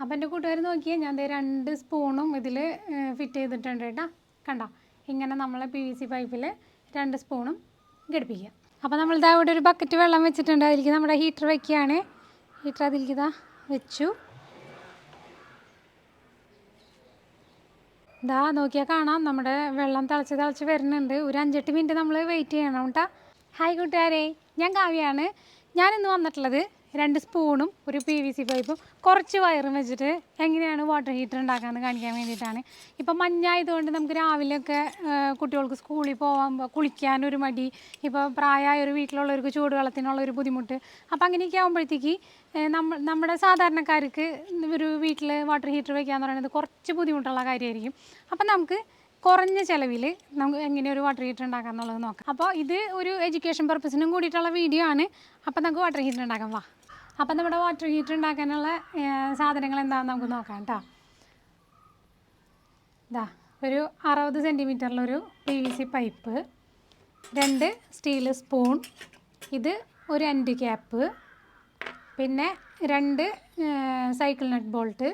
അപ്പം എന്റെ കൂട്ടുകാർ നോക്കിയാൽ ഞാൻ രണ്ട് സ്പൂണും ഇതിൽ ഫിറ്റ് ചെയ്തിട്ടുണ്ട് കേട്ടോ. കണ്ടോ? ഇങ്ങനെ നമ്മളെ പി വി സി പൈപ്പിൽ രണ്ട് സ്പൂണും ഘടിപ്പിക്കുക. അപ്പോൾ നമ്മൾ ഇതാ ഇവിടെ ഒരു ബക്കറ്റ് വെള്ളം വെച്ചിട്ടുണ്ട്. അതിലേക്ക് നമ്മുടെ ഹീറ്റർ വെക്കുകയാണ്. ഹീറ്റർ അതിലേക്ക് ഇതാ വെച്ചു. ഇതാ നോക്കിയാൽ കാണാം. നമ്മുടെ വെള്ളം തിളച്ച് തിളച്ച് വരുന്നുണ്ട്. ഒരു അഞ്ചെട്ട് മിനിറ്റ് നമ്മൾ വെയിറ്റ് ചെയ്യണം കേട്ടോ. ഹായ് കൂട്ടുകാരെ ഞാൻ കാവ്യാണ് ഞാനിന്ന് വന്നിട്ടുള്ളത് രണ്ട് സ്പൂണും ഒരു പി വി സി പൈപ്പും കുറച്ച് വയറും വെച്ചിട്ട് എങ്ങനെയാണ് വാട്ടർ ഹീറ്റർ ഉണ്ടാക്കാമെന്ന് കാണിക്കാൻ വേണ്ടിയിട്ടാണ്. ഇപ്പം മഞ്ഞായതുകൊണ്ട് നമുക്ക് രാവിലെയൊക്കെ കുട്ടികൾക്ക് സ്കൂളിൽ പോകാൻ കുളിക്കാനൊരു മടി. ഇപ്പോൾ പ്രായമായ ഒരു വീട്ടിലുള്ളവർക്ക് ചൂടുവെള്ളത്തിനുള്ള ഒരു ബുദ്ധിമുട്ട്. അപ്പം അങ്ങനെയൊക്കെ ആകുമ്പോഴത്തേക്ക് നമ്മൾ നമ്മുടെ സാധാരണക്കാർക്ക് ഒരു വീട്ടിൽ വാട്ടർ ഹീറ്റർ വയ്ക്കാന്ന് പറയുന്നത് കുറച്ച് ബുദ്ധിമുട്ടുള്ള കാര്യമായിരിക്കും അപ്പം നമുക്ക് കുറഞ്ഞ ചിലവിൽ നമുക്ക് എങ്ങനെ ഒരു വാട്ടർ ഹീറ്റർ ഉണ്ടാക്കാം എന്നുള്ളത് നോക്കാം. അപ്പോൾ ഇത് ഒരു എഡ്യൂക്കേഷൻ പർപ്പസിനും കൂടിയിട്ടുള്ള വീഡിയോ ആണ്. അപ്പോൾ നമുക്ക് വാട്ടർ ഹീറ്റർ ഉണ്ടാക്കാം. വാ. അപ്പം നമ്മുടെ വാട്ടർ ഹീറ്റർ ഉണ്ടാക്കാനുള്ള സാധനങ്ങൾ എന്താണെന്ന് നമുക്ക് നോക്കാം കേട്ടോ ഇതാ ഒരു അറുപത് സെന്റിമീറ്ററിലൊരു പി വി സി പൈപ്പ് രണ്ട് സ്റ്റീൽ സ്പൂൺ ഇത് ഒരു എൻഡ് ക്യാപ്പ് പിന്നെ രണ്ട് സൈക്കിൾ നട്ട് ബോൾട്ട്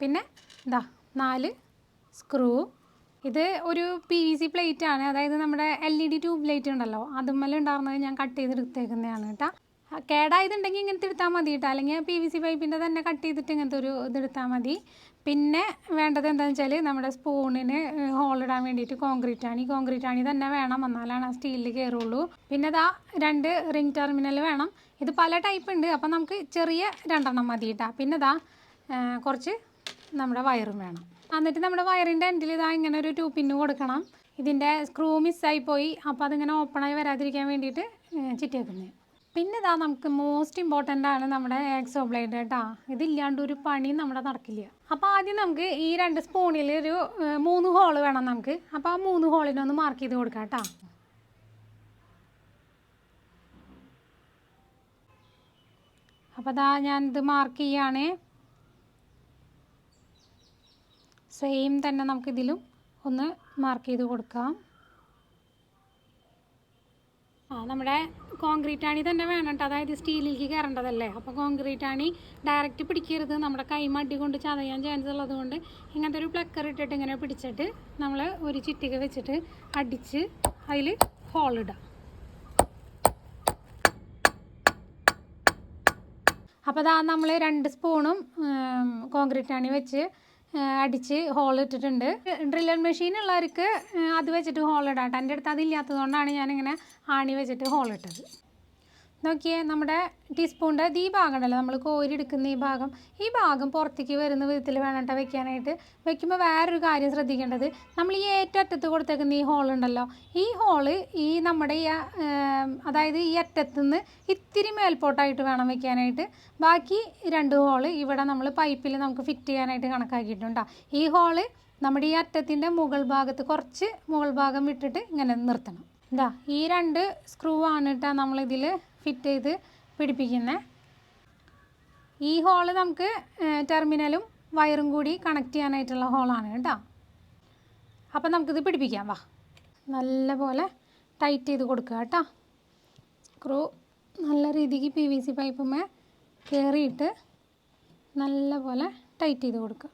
പിന്നെ ഇതാ നാല് സ്ക്രൂ ഇത് ഒരു പി വി സി പ്ലേറ്റ് ആണ്. അതായത് നമ്മുടെ L E D tube light ഉണ്ടല്ലോ അതുമ്മല ഉണ്ടാകുന്നത് ഞാൻ കട്ട് ചെയ്തെടുത്തേക്കുന്നതാണ് കേട്ടോ കേടായതുണ്ടെങ്കിൽ ഇങ്ങനത്തെ എടുത്താൽ മതി കേട്ടോ. അല്ലെങ്കിൽ പി വി സി പൈപ്പിന്റെ തന്നെ കട്ട് ചെയ്തിട്ട് ഇങ്ങനത്തെ ഒരു ഇതെടുത്താൽ മതി. പിന്നെ വേണ്ടത് എന്താണെന്ന് വെച്ചാൽ നമ്മുടെ സ്പൂണിന് ഹോൾ ഇടാൻ വേണ്ടിയിട്ട് കോൺക്രീറ്റ് ആണ്. ഈ കോൺക്രീറ്റ് ആണ് തന്നെ വേണം. എന്നാലാണ് ആ സ്റ്റീലിൽ കയറുള്ളൂ പിന്നെ ഇതാ രണ്ട് റിംഗ് ടെർമിനൽ വേണം. ഇത് പല ടൈപ്പ് ഉണ്ട്. അപ്പം നമുക്ക് ചെറിയ രണ്ടെണ്ണം മതി കേട്ടോ. പിന്നെ ഇതാ കുറച്ച് നമ്മുടെ വയറും വേണം. എന്നിട്ട് നമ്മുടെ വയറിന്റെ എൻഡിൽ ഇതാ ഇങ്ങനെ ഒരു ടൂ പിന്ന് കൊടുക്കണം. ഇതിന്റെ സ്ക്രൂ മിസ്സായി പോയി. അപ്പോൾ അതിങ്ങനെ ഓപ്പണായി വരാതിരിക്കാൻ വേണ്ടിയിട്ട് ചിറ്റി വെക്കുന്നത് പിന്നെ ഇതാ നമുക്ക് മോസ്റ്റ് ഇമ്പോർട്ടന്റ് ആണ് നമ്മുടെ എക്സോ ബ്ലേഡ് കേട്ടോ ഇതില്ലാണ്ട് ഒരു പണിയും നമ്മുടെ നടക്കില്ല. അപ്പോൾ ആദ്യം നമുക്ക് ഈ രണ്ട് സ്പൂണിൽ ഒരു മൂന്ന് ഹോൾ വേണം നമുക്ക്. അപ്പോൾ ആ മൂന്ന് ഹോളിനൊന്ന് മാർക്ക് ചെയ്ത് കൊടുക്കാം കേട്ടോ അപ്പോൾ അതാ ഞാൻ ഇത് മാർക്ക് ചെയ്യാണ്. സെയിം തന്നെ നമുക്കിതിലും ഒന്ന് മാർക്ക് ചെയ്ത് കൊടുക്കാം. ആ നമ്മുടെ കോൺക്രീറ്റ് ആണി തന്നെ വേണം കേട്ടോ അതായത് സ്റ്റീലിലേക്ക് കയറേണ്ടതല്ലേ? അപ്പോൾ കോൺക്രീറ്റ് ആണി ഡയറക്റ്റ് പിടിക്കരുത്. നമ്മുടെ കൈ മടി കൊണ്ട് ചതയാൻ ചാൻസ് ഉള്ളതുകൊണ്ട് ഇങ്ങനത്തെ ഒരു പ്ലക്കർ ഇട്ടിട്ട് ഇങ്ങനെ പിടിച്ചിട്ട് നമ്മൾ ഒരു ചിട്ടിക വെച്ചിട്ട് അടിച്ച് അതിൽ ഹോൾ ഇടാം. അപ്പോൾ അതാ നമ്മൾ രണ്ട് സ്പൂണും കോൺക്രീറ്റ് ആണി വെച്ച് അടിച്ച് ഹോൾ ഇട്ടിട്ടുണ്ട്. ഡ്രില്ലർ മെഷീൻ ഉള്ളവർക്ക് അത് വെച്ചിട്ട് ഹോൾ ഇടാം എന്റെ അടുത്ത് അതില്ലാത്തതുകൊണ്ടാണ് ഞാനിങ്ങനെ ആണി വെച്ചിട്ട് ഹോൾ ഇട്ടത്. നോക്കിയേ നമ്മുടെ ടീസ്പൂണിന്റെ ഈ ഭാഗം ഉണ്ടല്ലോ നമ്മൾ കോരി എടുക്കുന്ന ഈ ഭാഗം. ഈ ഭാഗം പുറത്തേക്ക് വരുന്ന വിധത്തിൽ വേണം വെക്കാനായിട്ട്. വെക്കുമ്പോൾ വേറൊരു കാര്യം ശ്രദ്ധിക്കേണ്ടത് നമ്മൾ ഈ ഏറ്റവും അറ്റത്ത് കൊടുത്തേക്കുന്ന ഈ ഹോൾ ഉണ്ടല്ലോ. ഈ ഹോൾ ഈ നമ്മുടെ ഈ അതായത് ഈ അറ്റത്ത് നിന്ന് ഇത്തിരി മേൽപോട്ടായിട്ട് വേണം വെക്കാനായിട്ട്. ബാക്കി രണ്ട് ഹോൾ ഇവിടെ നമ്മൾ പൈപ്പിൽ നമുക്ക് ഫിറ്റ് ചെയ്യാനായിട്ട് കണക്കാക്കിയിട്ടുണ്ട് ഈ ഹോൾ നമ്മുടെ ഈ അറ്റത്തിന്റെ മുകൾ ഭാഗത്ത് കുറച്ച് മുകൾ ഭാഗം വിട്ടിട്ട് ഇങ്ങനെ നിർത്തണം. ഇതാ ഈ രണ്ട് സ്ക്രൂ ആണ് കേട്ടോ നമ്മളിതിൽ ഫിറ്റ് ചെയ്ത് പിടിപ്പിക്കുന്നത് ഈ ഹോൾ നമുക്ക് ടെർമിനലും വയറും കൂടി കണക്ട് ചെയ്യാനായിട്ടുള്ള ഹോളാണ് കേട്ടോ. അപ്പം നമുക്കിത് പിടിപ്പിക്കാം വാ. നല്ലപോലെ ടൈറ്റ് ചെയ്ത് കൊടുക്കുക കേട്ടോ. ക്രൂ നല്ല രീതിക്ക് പി വി സി പൈപ്പുമേ കയറിയിട്ട് നല്ലപോലെ ടൈറ്റ് ചെയ്ത് കൊടുക്കുക.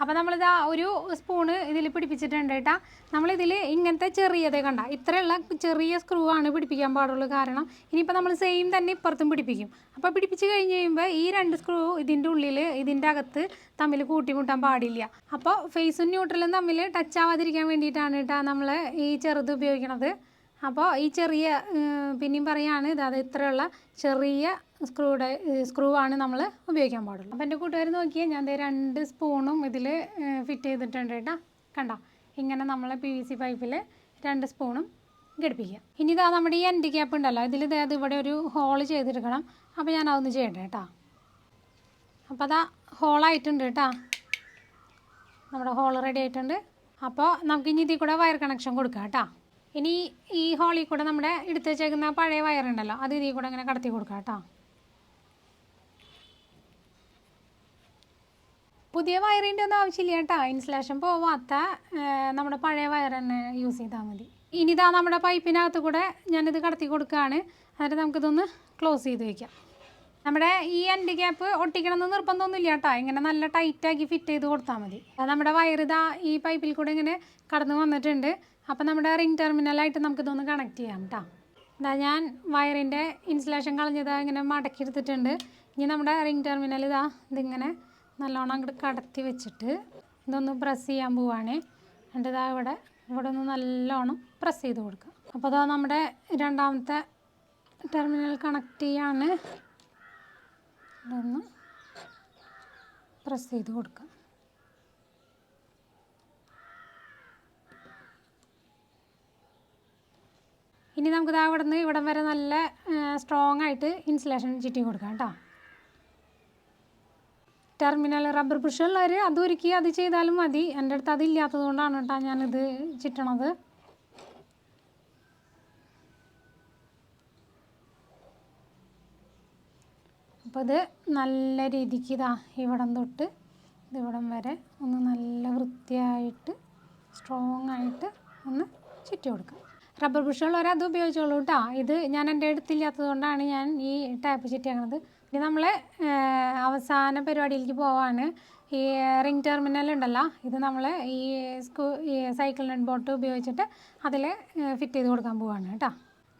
അപ്പോൾ നമ്മളിതാ ഒരു സ്പൂണ് ഇതിൽ പിടിപ്പിച്ചിട്ടുണ്ട് കേട്ടോ. നമ്മളിതിൽ ഇങ്ങനത്തെ ചെറിയതേ കണ്ട. ഇത്രയുള്ള ചെറിയ സ്ക്രൂ ആണ് പിടിപ്പിക്കാൻ പാടുള്ളൂ കാരണം ഇനിയിപ്പോൾ നമ്മൾ സെയിം തന്നെ ഇപ്പുറത്തും പിടിപ്പിക്കും. അപ്പോൾ പിടിപ്പിച്ച് കഴിഞ്ഞ് കഴിയുമ്പോൾ ഈ രണ്ട് സ്ക്രൂ ഇതിന്റെ ഉള്ളിൽ ഇതിന്റെ അകത്ത് തമ്മിൽ കൂട്ടിമുട്ടാൻ പാടില്ല. അപ്പോൾ ഫേസും ന്യൂട്രലും തമ്മിൽ ടച്ച് ആവാതിരിക്കാൻ വേണ്ടിയിട്ടാണ് കേട്ടോ നമ്മൾ ഈ ചെറുത് ഉപയോഗിക്കണത്. അപ്പോൾ ഈ ചെറിയ പിന്നെയും പറയുകയാണ് ഇത് അത് ഇത്രയുള്ള ചെറിയ സ്ക്രൂടെ സ്ക്രൂ ആണ് നമ്മൾ ഉപയോഗിക്കാൻ പാടുള്ളൂ. അപ്പോൾ എന്റെ കൂട്ടുകാർ നോക്കിയാൽ ഞാൻ രണ്ട് സ്പൂണും ഇതിൽ ഫിറ്റ് ചെയ്തിട്ടുണ്ട് കേട്ടോ. കണ്ടോ? ഇങ്ങനെ നമ്മൾ പി വി സി പൈപ്പിൽ രണ്ട് സ്പൂണും ഘടിപ്പിക്കുക. ഇനി ഇതാ നമ്മുടെ ഈ എൻഡ് ക്യാപ്പ് ഉണ്ടല്ലോ ഇതിൽ ഇതായത് ഇവിടെ ഒരു ഹോൾ ചെയ്തെടുക്കണം അപ്പോൾ ഞാൻ അതൊന്ന് ചെയ്യട്ടെ കേട്ടോ. അപ്പോൾ അതാ ഹോളായിട്ടുണ്ട് കേട്ടോ. നമ്മുടെ ഹോൾ റെഡി ആയിട്ടുണ്ട്. അപ്പോൾ നമുക്ക് ഇനി ഇതിൽ കൂടെ വയർ കണക്ഷൻ കൊടുക്കാം കേട്ടോ. ഇനി ഈ ഹോളിൽ കൂടെ നമ്മുടെ എടുത്ത് വെച്ചേക്കുന്ന പഴയ വയറുണ്ടല്ലോ അത് ഇതിൽ കൂടെ ഇങ്ങനെ കടത്തി കൊടുക്കാം കേട്ടോ. പുതിയ വയറിന്റെ ഒന്നും ആവശ്യമില്ല കേട്ടോ. ഇൻസുലേഷൻ പോവാത്ത നമ്മുടെ പഴയ വയർ തന്നെ യൂസ് ചെയ്താൽ മതി. ഇനി ഇതാ നമ്മുടെ പൈപ്പിനകത്ത് കൂടെ ഞാനിത് കടത്തി കൊടുക്കുകയാണ്. എന്നിട്ട് നമുക്കിതൊന്ന് ക്ലോസ് ചെയ്ത് വയ്ക്കാം നമ്മുടെ ഈ എൻഡ് ക്യാപ്പ് ഒട്ടിക്കണമെന്ന് നിർബന്ധമൊന്നുമില്ല കേട്ടോ. ഇങ്ങനെ നല്ല ടൈറ്റാക്കി ഫിറ്റ് ചെയ്ത് കൊടുത്താൽ മതി. നമ്മുടെ വയറിതാ ഈ പൈപ്പിൽ കൂടെ ഇങ്ങനെ കടന്നു വന്നിട്ടുണ്ട്. അപ്പം നമ്മുടെ റിംഗ് ടെർമിനലായിട്ട് നമുക്ക് ഇതൊന്ന് കണക്ട് ചെയ്യാം കേട്ടോ ഇതാ ഞാൻ വയറിന്റെ ഇൻസുലേഷൻ കളഞ്ഞത് ഇങ്ങനെ മടക്കി എടുത്തിട്ടുണ്ട് ഇനി നമ്മുടെ റിംഗ് ടെർമിനൽ ഇതാ ഇതിങ്ങനെ നല്ലോണം അങ്ങോട്ട് കടത്തി വെച്ചിട്ട് ഇതൊന്ന് പ്രസ് ചെയ്യാൻ പോവാണേ. എന്നിട്ട് ഇതാ ഇവിടെ ഇവിടെ ഒന്ന് നല്ലോണം പ്രസ് ചെയ്ത് കൊടുക്കുക അപ്പോൾ അതാ നമ്മുടെ രണ്ടാമത്തെ ടെർമിനൽ കണക്ട് ചെയ്യാണ്. ഇതൊന്ന് പ്രസ് ചെയ്ത് കൊടുക്കുക ഇനി നമുക്ക് ഇതാ ഇവിടെ നിന്ന് ഇവിടം വരെ നല്ല സ്ട്രോങ് ആയിട്ട് ഇൻസുലേഷൻ ചിറ്റി കൊടുക്കാം കേട്ടോ. ടെർമിനൽ റബ്ബർ ബ്രഷ് ഉള്ളവർ അത് ഒരുക്കി അത് ചെയ്താലും മതി. എന്റെ അടുത്ത് അതില്ലാത്തത് കൊണ്ടാണ് കേട്ടോ ഞാനിത് ചിറ്റണത്. അപ്പോൾ ഇത് നല്ല രീതിക്ക് ഇതാ ഇവിടം തൊട്ട് ഇതിവിടം വരെ ഒന്ന് നല്ല വൃത്തിയായിട്ട് സ്ട്രോങ് ആയിട്ട് ഒന്ന് ചുറ്റി കൊടുക്കുക റബ്ബർ ബ്രഷുള്ളവർ അത് ഉപയോഗിച്ചോളൂ കേട്ടോ ഇത് ഞാൻ എന്റെ അടുത്തില്ലാത്തത് കൊണ്ടാണ് ഞാൻ ഈ ടാപ്പ് ചുറ്റിയാണത് ഇനി നമ്മൾ അവസാന പരിപാടിയിലേക്ക് പോവാണ്. ഈ റിംഗ് ടെർമിനൽ ഉണ്ടല്ലോ ഇത് നമ്മൾ ഈ സ്കൂ ഈ സൈക്കിൾ നെറ്റ് ബോട്ട് ഉപയോഗിച്ചിട്ട് അതിൽ ഫിറ്റ് ചെയ്ത് കൊടുക്കാൻ പോവാണ് കേട്ടോ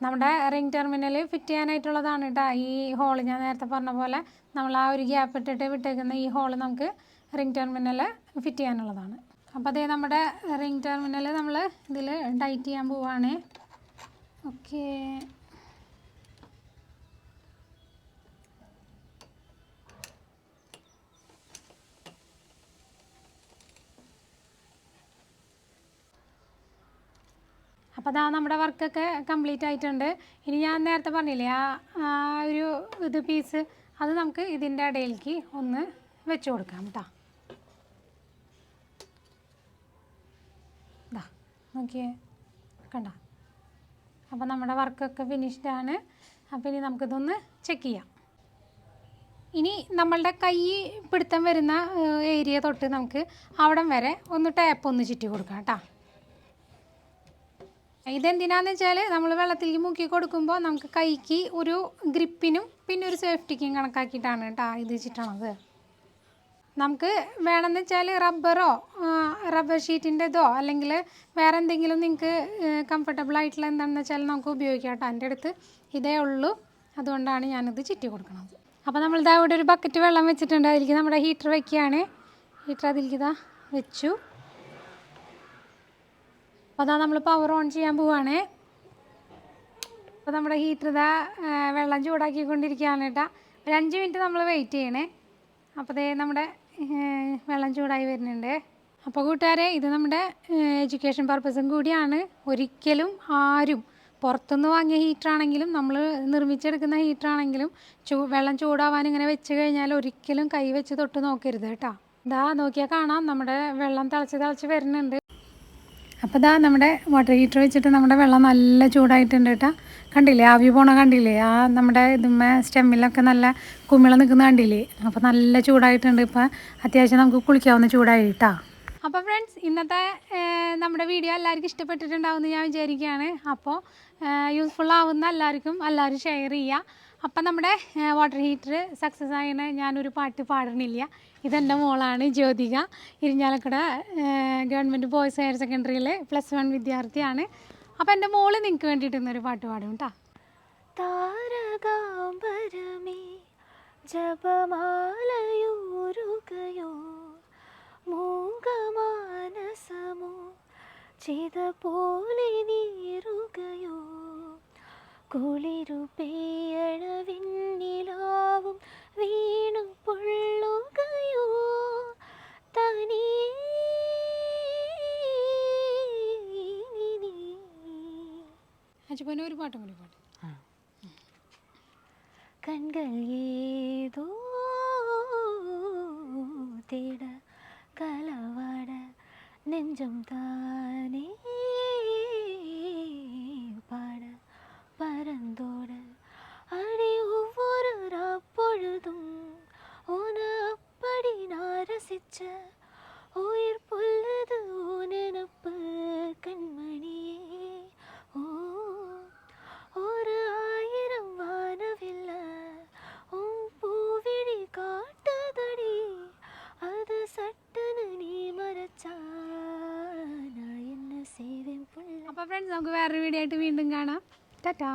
നമ്മുടെ റിംഗ് ടെർമിനൽ ഫിറ്റ് ചെയ്യാനായിട്ടുള്ളതാണ് കേട്ടോ ഈ ഹോൾ ഞാൻ നേരത്തെ പറഞ്ഞ പോലെ നമ്മൾ ആ ഒരു ഗ്യാപ്പ് ഇട്ടിട്ട് വിട്ടേക്കുന്ന ഈ ഹോൾ നമുക്ക് റിംഗ് ടെർമിനൽ ഫിറ്റ് ചെയ്യാനുള്ളതാണ്. അപ്പോൾ അതേ നമ്മുടെ റിംഗ് ടെർമിനൽ നമ്മൾ ഇതിൽ ടൈറ്റ് ചെയ്യാൻ പോവാണ്. ഓക്കെ അപ്പോൾ അതാ നമ്മുടെ വർക്കൊക്കെ കംപ്ലീറ്റ് ആയിട്ടുണ്ട്. ഇനി ഞാൻ നേരത്തെ പറഞ്ഞില്ലേ ആ ഒരു ഇത് പീസ് അത് നമുക്ക് ഇതിന്റെ ഇടയിലേക്ക് ഒന്ന് വെച്ച് കൊടുക്കാം കേട്ടോ ഇതാ നോക്കിയേ. കണ്ട? അപ്പോൾ നമ്മുടെ വർക്കൊക്കെ ഫിനിഷ്ഡ് ആണ്. അപ്പോൾ ഇനി നമുക്കിതൊന്ന് ചെക്ക് ചെയ്യാം. ഇനി നമ്മളുടെ കൈ പിടുത്തം വരുന്ന ഏരിയ തൊട്ട് നമുക്ക് അവിടം വരെ ഒന്ന് ടാപ്പ് ഒന്ന് ചുറ്റി കൊടുക്കാം കേട്ടോ. ഇതെന്തിനാന്ന് വെച്ചാൽ നമ്മൾ വെള്ളത്തിലേക്ക് മുക്കി കൊടുക്കുമ്പോൾ നമുക്ക് കൈക്ക് ഒരു ഗ്രിപ്പിനും പിന്നെ ഒരു സേഫ്റ്റിക്കും കണക്കാക്കിയിട്ടാണ് കേട്ടോ ഇത് ചിട്ടണത് നമുക്ക് വേണമെന്ന് വെച്ചാൽ റബ്ബറോ റബ്ബർ ഷീറ്റിന്റെതോ അല്ലെങ്കിൽ വേറെ എന്തെങ്കിലും നിങ്ങൾക്ക് കംഫർട്ടബിൾ ആയിട്ടുള്ള എന്താണെന്ന് വെച്ചാൽ നമുക്ക് ഉപയോഗിക്കാം കേട്ടോ. എന്റെ അടുത്ത് ഇതേ ഉള്ളൂ. അതുകൊണ്ടാണ് ഞാനിത് ചുറ്റി കൊടുക്കുന്നത്. അപ്പോൾ നമ്മൾ ഇതാ ഇവിടെ ഒരു ബക്കറ്റ് വെള്ളം വെച്ചിട്ടുണ്ട്. അതിലേക്ക് നമ്മുടെ ഹീറ്റർ വെക്കുകയാണ്. ഹീറ്റർ അതിലേക്ക് ഇതാ വെച്ചു. അപ്പോൾ അതാ നമ്മൾ പവർ ഓൺ ചെയ്യാൻ പോവുകയാണേ അപ്പോൾ നമ്മുടെ ഹീറ്റർ ഇതാ വെള്ളം ചൂടാക്കിക്കൊണ്ടിരിക്കുകയാണ് കേട്ടോ. ഒരു അഞ്ച് മിനിറ്റ് നമ്മൾ വെയിറ്റ് ചെയ്യണേ. അപ്പോൾ ദേ നമ്മുടെ വെള്ളം ചൂടായി വരുന്നുണ്ട്. അപ്പോൾ കൂട്ടുകാരെ ഇത് നമ്മുടെ എഡ്യൂക്കേഷൻ പർപ്പസും കൂടിയാണ്. ഒരിക്കലും ആരും പുറത്തുനിന്ന് വാങ്ങിയ ഹീറ്ററാണെങ്കിലും നമ്മൾ നിർമ്മിച്ചെടുക്കുന്ന ഹീറ്ററാണെങ്കിലും ചൂ വെള്ളം ചൂടാവാൻ ഇങ്ങനെ വെച്ച് കഴിഞ്ഞാൽ ഒരിക്കലും കൈ വെച്ച് തൊട്ട് നോക്കരുത് കേട്ടോ. ഇതാ നോക്കിയാൽ കാണാം നമ്മുടെ വെള്ളം തിളച്ച് തിളച്ച് വരുന്നുണ്ട്. അപ്പോൾ ഇതാ നമ്മുടെ വാട്ടർ ഹീറ്റർ വെച്ചിട്ട് നമ്മുടെ വെള്ളം നല്ല ചൂടായിട്ടുണ്ട് കേട്ടോ. കണ്ടില്ലേ? ആവി പോണ കണ്ടില്ലേ? ആ നമ്മുടെ ഇതുമ്മേ സ്റ്റെമ്മിലൊക്കെ നല്ല കുമിള നിൽക്കുന്ന കണ്ടില്ലേ? അപ്പോൾ നല്ല ചൂടായിട്ടുണ്ട്. ഇപ്പോൾ അത്യാവശ്യം നമുക്ക് കുളിക്കാവുന്ന ചൂടായി അപ്പോൾ ഫ്രണ്ട്സ് ഇന്നത്തെ നമ്മുടെ വീഡിയോ എല്ലാവർക്കും ഇഷ്ടപ്പെട്ടിട്ടുണ്ടാവുമെന്ന് ഞാൻ വിചാരിക്കുകയാണ്. അപ്പോൾ യൂസ്ഫുൾ ആവുന്ന എല്ലാവർക്കും എല്ലാവരും ഷെയർ ചെയ്യുക അപ്പം നമ്മുടെ വാട്ടർ ഹീറ്റർ സക്സസ് ആയതിന് ഞാനൊരു പാട്ട് പാടണില്ല. ഇതെന്റെ മോളാണ് Jyothika. Irinjalakuda government boys higher സെക്കൻഡറിയിലെ plus one വിദ്യാർത്ഥിയാണ്. അപ്പം എന്റെ മോൾ നിങ്ങൾക്ക് വേണ്ടിയിട്ട് ഇന്നൊരു പാട്ട് പാടും കേട്ടോ താരകാംബരമേ ജപമാലയൂരുകയോ കുളിരു പെയ്യളവിന്നിലാവും വീണു പൊള്ളുകയോ? അജുബന ഒരു പാട്ടും കൂടി പാട്ട് കൺകൾ ഏതോ തേട കലവാട നെഞ്ചും താ ഫ്രണ്ട്സ് നമുക്ക് വേറൊരു വീഡിയോ ആയിട്ട് വീണ്ടും കാണാം. ടാറ്റാ.